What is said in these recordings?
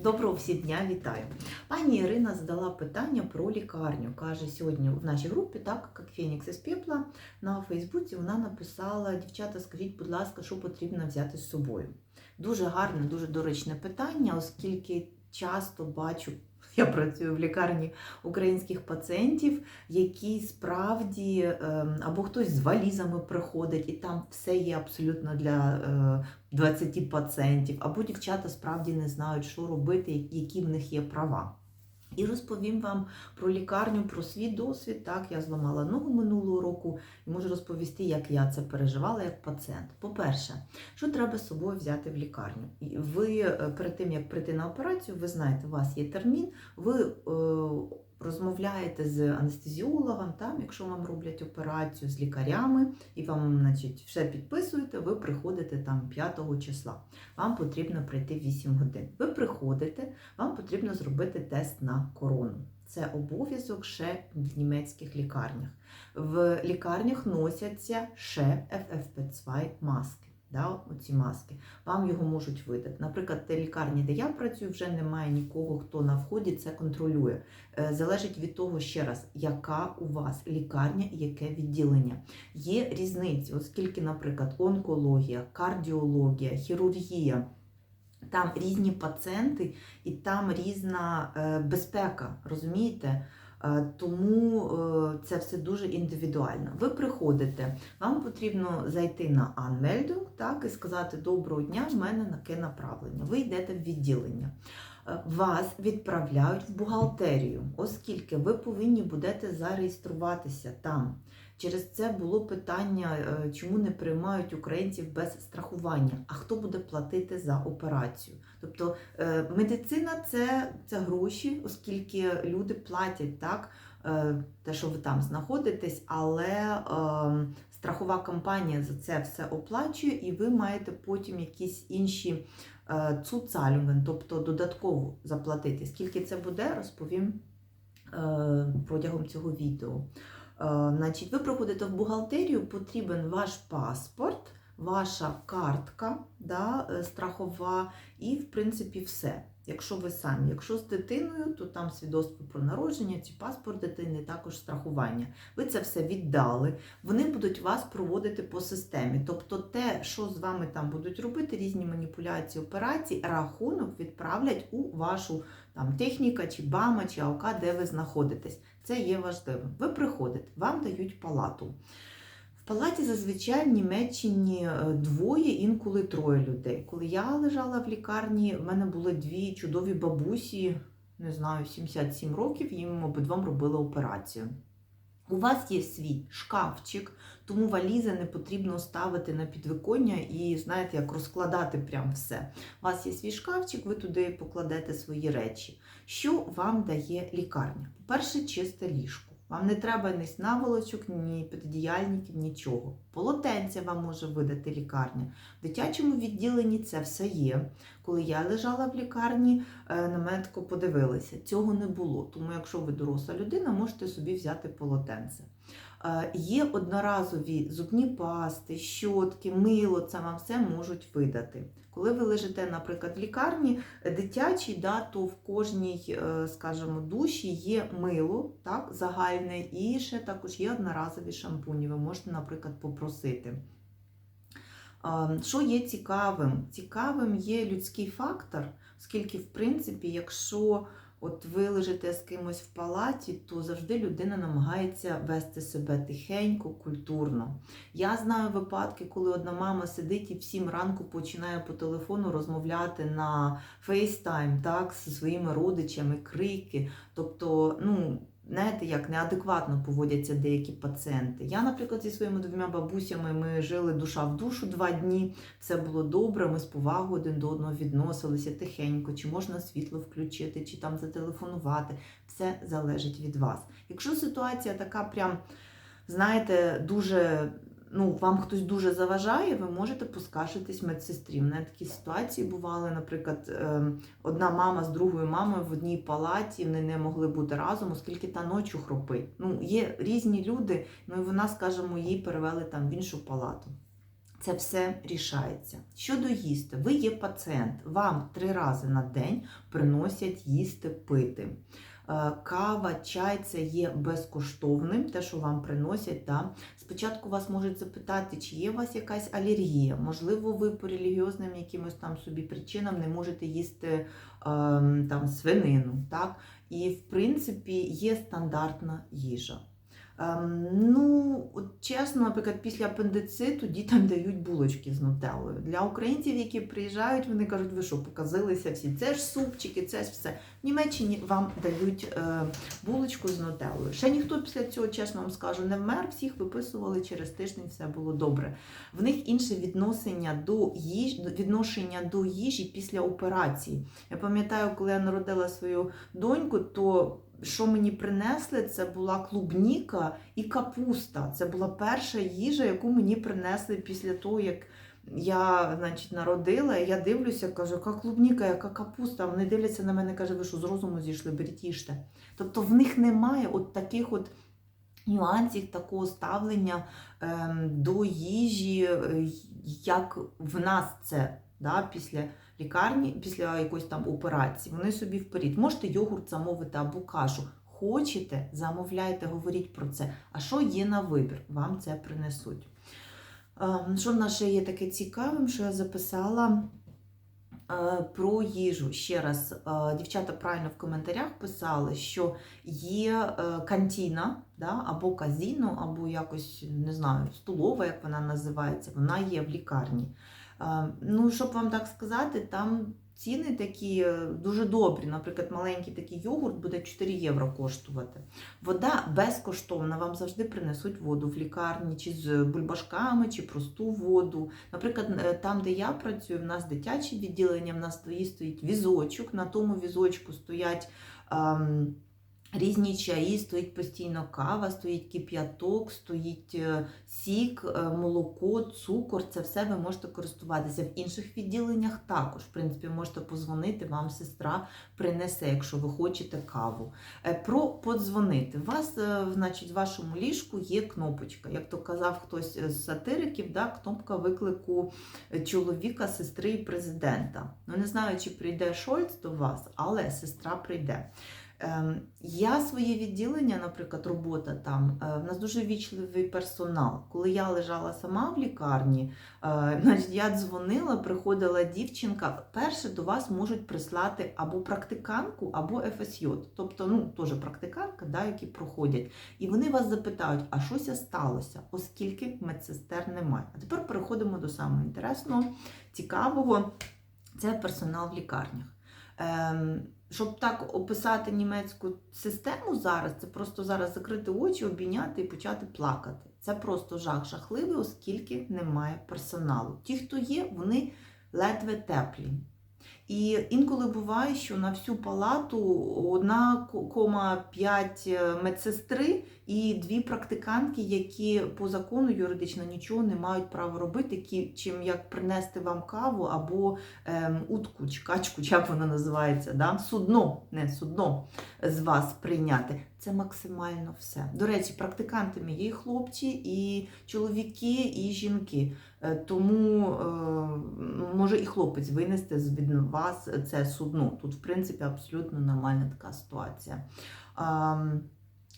Доброго всі дня, вітаю. Пані Ірина задала питання про лікарню. Каже, сьогодні в нашій групі, так як Фенікс із Пепла, на Фейсбуці вона написала: дівчата, скажіть, будь ласка, що потрібно взяти з собою? Дуже гарне, дуже доречне питання, оскільки часто бачу. Я працюю в лікарні українських пацієнтів, які справді ем, або хтось з валізами приходить, і там все є абсолютно для е, 20 пацієнтів, або дівчата справді не знають, що робити, які в них є права. І розповім вам про лікарню, про свій досвід. Так, я зламала ногу минулого року і можу розповісти, як я це переживала як пацієнт. По-перше, що треба з собою взяти в лікарню? Ви е, перед тим як прийти на операцію, ви знаєте, у вас є термін, ви е, розмовляєте з анестезіологом, там, якщо вам роблять операцію з лікарями, і вам значить, все підписуєте, ви приходите там 5 числа. Вам потрібно прийти 8 годин. Ви приходите, вам потрібно зробити тест на корону. Це обов'язок ще в німецьких лікарнях. В лікарнях носяться ще FFP2 маски. Да, оці маски. Вам його можуть видати. Наприклад, в тій лікарні, де я працюю, вже немає нікого, хто на вході це контролює. Е, Залежить від того, ще раз, яка у вас лікарня і яке відділення. Є різниці, оскільки, наприклад, онкологія, кардіологія, хірургія. Там різні пацієнти і там різна е, безпека, розумієте? Е, Тому це все дуже індивідуально. Ви приходите, вам потрібно зайти на Anmeldung, так, і сказати Доброго дня, в мене таке направлення. Ви йдете в відділення. Е, Вас відправляють в бухгалтерію, оскільки ви повинні будете зареєструватися там. Через це було питання, е, чому не приймають українців без страхування, а хто буде платити за операцію. Тобто е, медицина це, це гроші, оскільки люди платять так, те, що ви там знаходитесь, але е, страхова компанія за це все оплачує, і ви маєте потім якісь інші е, цуцалювен, тобто додатково заплатити. Скільки це буде, розповім е, протягом цього відео. Е, Значить, ви приходите в бухгалтерію, потрібен ваш паспорт, ваша картка да, е, страхова і, в принципі, все. Якщо ви самі, якщо з дитиною, то там свідоцтво про народження чи паспорт дитини, також страхування. Ви це все віддали. Вони будуть вас проводити по системі. Тобто, те, що з вами там будуть робити, різні маніпуляції, операції, рахунок відправлять у вашу там техніка, чи БАМа, чи АОК, де ви знаходитесь. Це є важливим. Ви приходите, вам дають палату. Палаті зазвичай в Німеччині е, двоє, інколи троє людей. Коли я лежала в лікарні, в мене були дві чудові бабусі, не знаю, 77 років, їм обидвом робили операцію. У вас є свій шкафчик, тому валізи не потрібно ставити на підвиконня і, знаєте, як розкладати прям все. У вас є свій шкафчик, ви туди покладете свої речі. Що вам дає лікарня? По-перше, чисте ліжко. Вам не треба ні наволочок, ні піддіяльників, нічого. Полотенця вам може видати лікарня. В дитячому відділенні це все є. Коли я лежала в лікарні, е, на мене подивилися. Цього не було. Тому, якщо ви доросла людина, можете собі взяти полотенце. Е, Є одноразові зубні пасти, щотки, мило, це вам все можуть видати. Коли ви лежите, наприклад, в лікарні дитячій, да, то в кожній, е, скажімо, душі є мило, так, загальне, і ще також є одноразові шампуні. Ви можете, наприклад, попросити. Е, Що є цікавим? Цікавим є людський фактор, оскільки, в принципі, якщо от ви лежите з кимось в палаті, то завжди людина намагається вести себе тихенько, культурно. Я знаю випадки, коли одна мама сидить і в 7 ранку починає по телефону розмовляти на FaceTime, так, зі своїми родичами, крики. Тобто, ну. Знаєте, як неадекватно поводяться деякі пацієнти. Я, наприклад, зі своїми двома бабусями ми жили душа в душу два дні. Все було добре. Ми з повагою один до одного відносилися тихенько, чи можна світло включити, чи там зателефонувати. Все залежить від вас. Якщо ситуація така, прям, знаєте, дуже. Ну, вам хтось дуже заважає, ви можете поскаржитись медсестрі. У мене такі ситуації бували, наприклад, ем, одна мама з другою мамою в одній палаті, вони не могли бути разом, оскільки та ночі хропить. Ну, є різні люди, ну і вона, скажімо, її перевели там в іншу палату. це все рішається. Щодо їсти, ви є пацієнт, вам три рази на день приносять їсти пити. Е, Кава, чай це є безкоштовним, те, що вам приносять. Да. Спочатку вас можуть запитати, чи є у вас якась алергія. Можливо, ви по релігіозним якимось там собі причинам не можете їсти ем, там свинину. Так? І, в принципі, є стандартна їжа. Ем, ну, от чесно, наприклад, після апендициту дітям дають булочки з нутеллою. Для українців, які приїжджають, вони кажуть, ви що, показилися всі. Це ж супчики, це ж все. В Німеччині вам дають е, булочку з нутеллою. Ще ніхто після цього, чесно вам скажу, не вмер, всіх виписували через тиждень, все було добре. В них інше відношення до їжі, відношення до їжі після операції. Я пам'ятаю, коли я народила свою доньку, то що мені принесли, це була клубніка і капуста. Це була перша їжа, яку мені принесли після того, як я значить, народила. Я дивлюся, кажу, яка клубніка, яка капуста. Вони дивляться на мене, каже, ви що з розуму зійшли, беріть. Тобто в них немає от таких от. Нюансів такого ставлення ем, до їжі, е, як в нас це да, після лікарні, після якоїсь там операції. Вони собі вперед. Можете йогурт замовити або кашу. Хочете, замовляйте, говоріть про це. А що є на вибір? Вам це принесуть. Ем, Що в нас ще є таке цікавим, що я записала е, про їжу. Ще раз, е, дівчата правильно в коментарях писали, що є е, кантіна, да, або казіно, або якось не знаю, столова, як вона називається, вона є в лікарні. Ну, щоб вам так сказати, там ціни такі е, дуже добрі. Наприклад, маленький такий йогурт буде 4 євро коштувати. Вода безкоштовна, вам завжди принесуть воду в лікарні, чи з бульбашками, чи просту воду. Наприклад, е, там, де я працюю, в нас дитяче відділення, в нас стоїть, стоїть візочок, на тому візочку стоять. ем, Різні чаї, стоїть постійно кава, стоїть кип'яток, стоїть е, сік, е, молоко, цукор. Це все ви можете користуватися. В інших відділеннях також. В принципі, можете позвонити, вам сестра принесе, якщо ви хочете каву. Е, Про подзвонити. У вас, значить, в вашому ліжку є кнопочка. Як то казав хтось з сатириків, да, кнопка виклику чоловіка, сестри і президента. Ну, не знаю, чи прийде Шольц до вас, але сестра прийде. Ем, Я своє відділення, наприклад, робота там, е, в нас дуже вічливий персонал. Коли я лежала сама в лікарні, е, я дзвонила, приходила дівчинка. Перше до вас можуть прислати або практиканку, або ФСЙ, тобто ну, теж практиканка, да, які проходять. І вони вас запитають, а щось сталося, оскільки медсестер немає. А тепер переходимо до самого інтересного, цікавого це персонал в лікарнях. Ем, щоб так описати німецьку систему зараз, це просто зараз закрити очі, обійняти і почати плакати. Це просто жах жахливий, оскільки немає персоналу. Ті, хто є, вони ледве теплі. І інколи буває, що на всю палату 1,5 медсестри і дві практиканки, які по закону юридично нічого не мають права робити, чим як принести вам каву або ем, утку чи качку, як вона називається, да? судно, не судно з вас прийняти. Це максимально все. До речі, практикантами є і хлопці, і чоловіки, і жінки. Е, Тому е, може і хлопець винести з від вас це судно. Тут, в принципі, абсолютно нормальна така ситуація.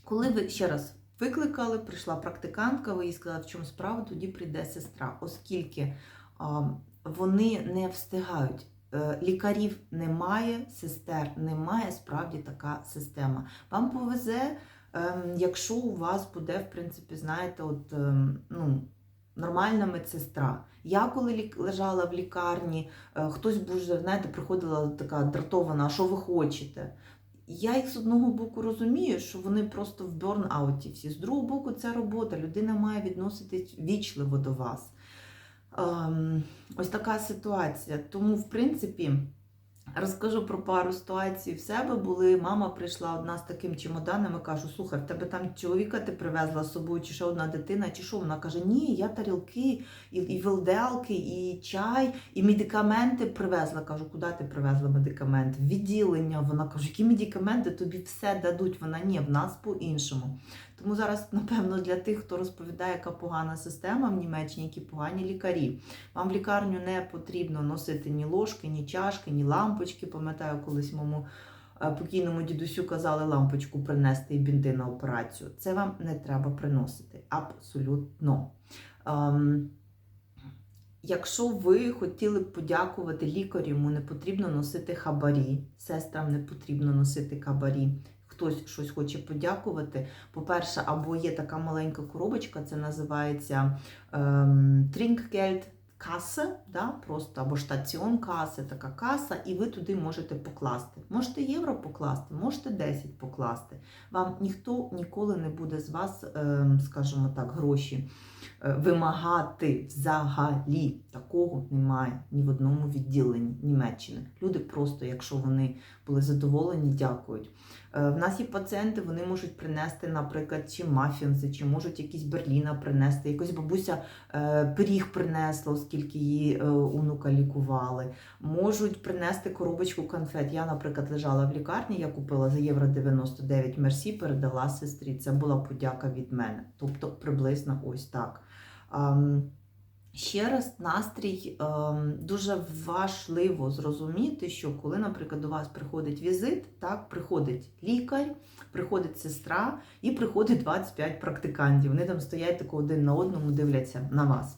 Коли ви ще раз викликали, прийшла практикантка, ви їй сказали, в чому справа, тоді прийде сестра, оскільки вони не встигають. Е, Лікарів немає, сестер немає, справді така система. Вам повезе, ем, якщо у вас буде, в принципі, знаєте, от, ем, ну, нормальна медсестра. Я коли лежала в лікарні, е, хтось дуже, знаєте, приходила така дратована, що ви хочете? Я їх з одного боку розумію, що вони просто в берн-ауті всі. З другого боку, це робота. Людина має відноситись вічливо до вас. Ем, ось така ситуація. Тому, в принципі, розкажу про пару ситуацій в себе. Були мама прийшла одна з таким чемоданом і кажу: слухай, в тебе там чоловіка ти привезла з собою, чи ще одна дитина, чи що? Вона каже: Ні, я тарілки, і, і вилделки, і чай, і медикаменти привезла. Кажу, куди ти привезла медикаменти? В відділення. Вона каже, які медикаменти тобі все дадуть. Вона ні, в нас по-іншому. Тому зараз, напевно, для тих, хто розповідає, яка погана система в Німеччині, які погані лікарі. Вам в лікарню не потрібно носити ні ложки, ні чашки, ні лампочки. Пам'ятаю, колись моєму е, покійному дідусю казали лампочку принести і бінти на операцію. Це вам не треба приносити. Абсолютно. Ем, Якщо ви хотіли б подякувати лікарю, йому не потрібно носити хабарі, сестрам не потрібно носити хабарі. Хтось щось хоче подякувати. По-перше, або є така маленька коробочка, це називається ем, Trinkgeld каса, да, просто або штаціон каси, така каса, і ви туди можете покласти. Можете євро покласти, можете 10 покласти. Вам ніхто ніколи не буде з вас, ем, скажімо так, гроші вимагати взагалі. Такого немає ні в одному відділенні Німеччини. Люди просто, якщо вони були задоволені, дякують. Е, В нас є пацієнти, вони можуть принести, наприклад, чи мафінзи, чи можуть якісь берліна принести. Якось бабуся е, пиріг принесла, оскільки її е, онука лікували. Можуть принести коробочку конфет. Я, наприклад, лежала в лікарні, я купила за євро 99 мерсі, передала сестрі. Це була подяка від мене. Тобто приблизно ось так. Ам, Ще раз настрій ем, дуже важливо зрозуміти, що коли, наприклад, до вас приходить візит, так, приходить лікар, приходить сестра і приходить 25 практикантів. Вони там стоять тако один на одному, дивляться на вас.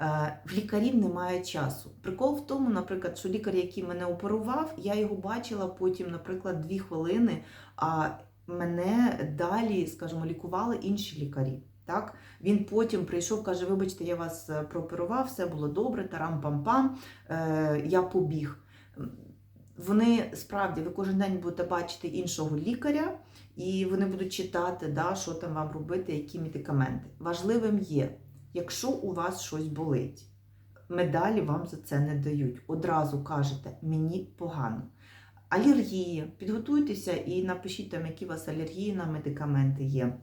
Е, В лікарів немає часу. Прикол в тому, наприклад, що лікар, який мене оперував, я його бачила потім, наприклад, дві хвилини, а мене далі, скажімо, лікували інші лікарі. Так? Він потім прийшов, каже: Вибачте, я вас е, прооперував, все було добре, тарам-пам-пам, е, я побіг. Вони справді, ви кожен день будете бачити іншого лікаря, і вони будуть читати, да, що там вам робити, які медикаменти. Важливим є, якщо у вас щось болить, медалі вам за це не дають. Одразу кажете, мені погано. Алергія, підготуйтеся і напишіть там, які у вас алергії на медикаменти є.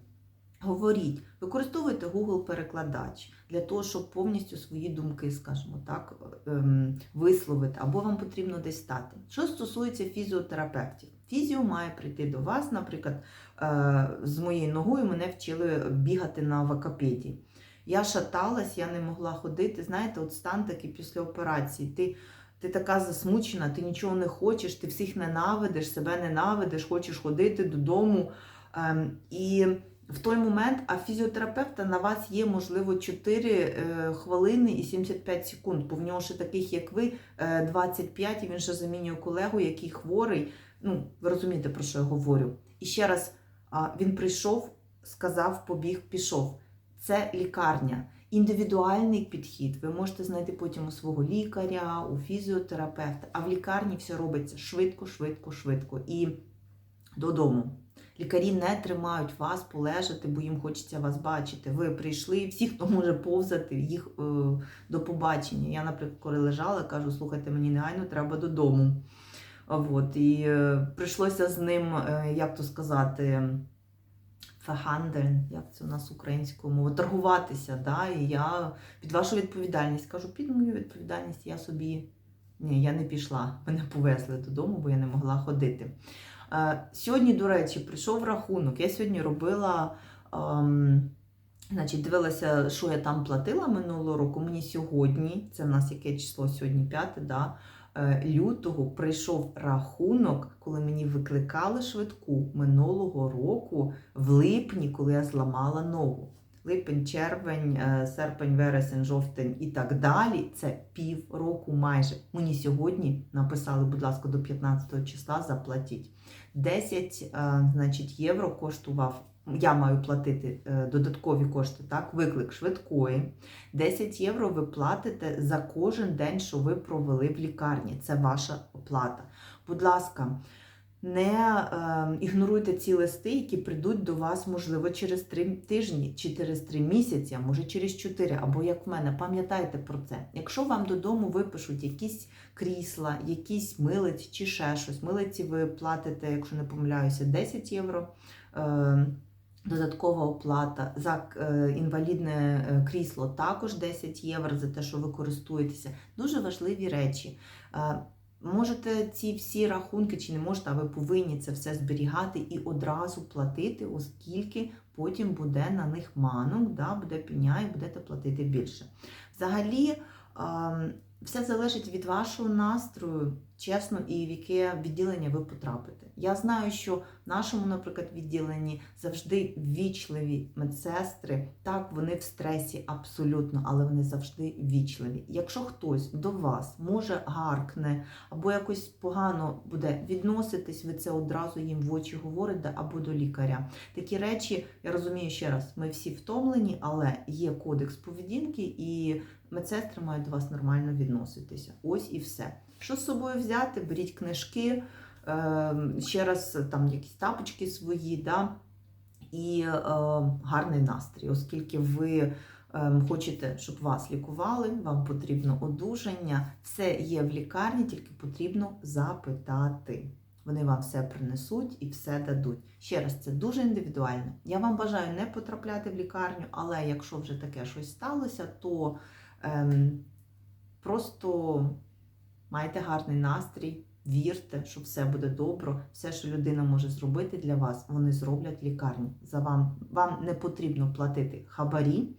Говоріть, використовуйте Google-перекладач для того, щоб повністю свої думки, скажімо так, ем, висловити, або вам потрібно десь стати. Що стосується фізіотерапевтів, фізіо має прийти до вас, наприклад, е, з моєю ногою мене вчили бігати на вакапеді. Я шаталась, я не могла ходити. Знаєте, от стан такий після операції. Ти ти така засмучена, ти нічого не хочеш, ти всіх ненавидиш, себе ненавидиш, хочеш ходити додому. Ем, і в той момент, а фізіотерапевта на вас є, можливо, 4 е, хвилини і 75 секунд, бо в нього ще таких, як ви, е, 25, і він ще замінює колегу, який хворий. Ну, ви розумієте, про що я говорю. І ще раз, він прийшов, сказав, побіг, пішов. Це лікарня. Індивідуальний підхід. Ви можете знайти потім у свого лікаря, у фізіотерапевта, а в лікарні все робиться швидко, швидко, швидко і додому. Лікарі не тримають вас полежати, бо їм хочеться вас бачити. Ви прийшли, всі, хто може повзати, їх е, до побачення. Я, наприклад, коли лежала, кажу, слухайте, мені негайно треба додому. От, і е, прийшлося з ним, е, як то сказати, фехандельн, як це у нас українською мовою, торгуватися. Да? І я під вашу відповідальність кажу, під мою відповідальність я собі. Ні, я не пішла. Мене повезли додому, бо я не могла ходити. Е, Сьогодні, до речі, прийшов рахунок. Я сьогодні робила, ем, значить, дивилася, що я там платила минулого року. Мені сьогодні, це в нас яке число сьогодні 5, да, е, лютого, прийшов рахунок, коли мені викликали швидку минулого року в липні, коли я зламала ногу. Липень, червень, е, серпень, вересень, жовтень і так далі. Це пів року майже. Мені сьогодні написали, будь ласка, до 15 числа заплатіть. 10 е, значить, євро коштував. Я маю платити е, додаткові кошти, так, виклик швидкої. 10 євро ви платите за кожен день, що ви провели в лікарні. Це ваша оплата. Будь ласка, не е, ігноруйте ці листи, які прийдуть до вас, можливо, через 3 тижні, чи через 3 місяці, а може через 4, або як в мене. Пам'ятайте про це. Якщо вам додому випишуть якісь крісла, якісь милиці чи ще щось, милиці ви платите, якщо не помиляюся, 10 євро. Е, Додаткова оплата за е, інвалідне е, крісло також 10 євро за те, що ви користуєтеся. Дуже важливі речі. Можете ці всі рахунки, чи не можете, а ви повинні це все зберігати і одразу платити, оскільки потім буде на них манок, да, буде пеня і будете платити більше. Взагалі, ем, все залежить від вашого настрою, чесно, і в яке відділення ви потрапите. Я знаю, що в нашому, наприклад, відділенні завжди ввічливі медсестри. Так, вони в стресі абсолютно, але вони завжди ввічливі. Якщо хтось до вас може гаркне або якось погано буде відноситись, ви це одразу їм в очі говорите або до лікаря. Такі речі, я розумію ще раз, ми всі втомлені, але є кодекс поведінки, і медсестри мають до вас нормально відноситися. Ось і все. Що з собою взяти? Беріть книжки, е, ще раз там якісь тапочки свої, да? і е, гарний настрій, оскільки ви е, хочете, щоб вас лікували, вам потрібно одужання. Все є в лікарні, тільки потрібно запитати. Вони вам все принесуть і все дадуть. Ще раз, це дуже індивідуально. Я вам бажаю не потрапляти в лікарню, але якщо вже таке щось сталося, то ем, просто майте гарний настрій, вірте, що все буде добре. Все, що людина може зробити для вас, вони зроблять лікарні. За вам, вам не потрібно платити хабарі.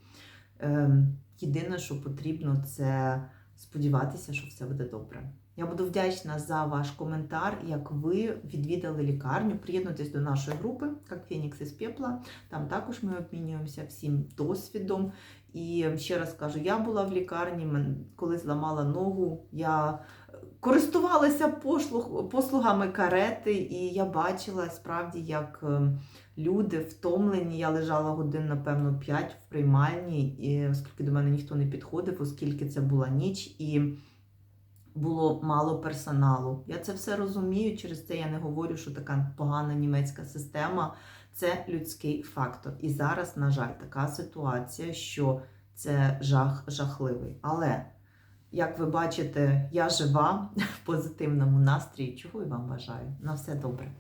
Ем, єдине, що потрібно, це сподіватися, що все буде добре. Я буду вдячна за ваш коментар, як ви відвідали лікарню. Приєднуйтесь до нашої групи, як Фенікс із Пепла. Там також ми обмінюємося всім досвідом. І ще раз кажу, я була в лікарні, коли зламала ногу. Я користувалася послуг, послугами карети, і я бачила справді, як е, люди втомлені. Я лежала годин, напевно, 5 в приймальні, і оскільки до мене ніхто не підходив, оскільки це була ніч і було мало персоналу. Я це все розумію. Через це я не говорю, що така погана німецька система це людський фактор. І зараз, на жаль, така ситуація, що це жах жахливий. Але як ви бачите, я жива в позитивному настрої, чого і вам бажаю. На все добре.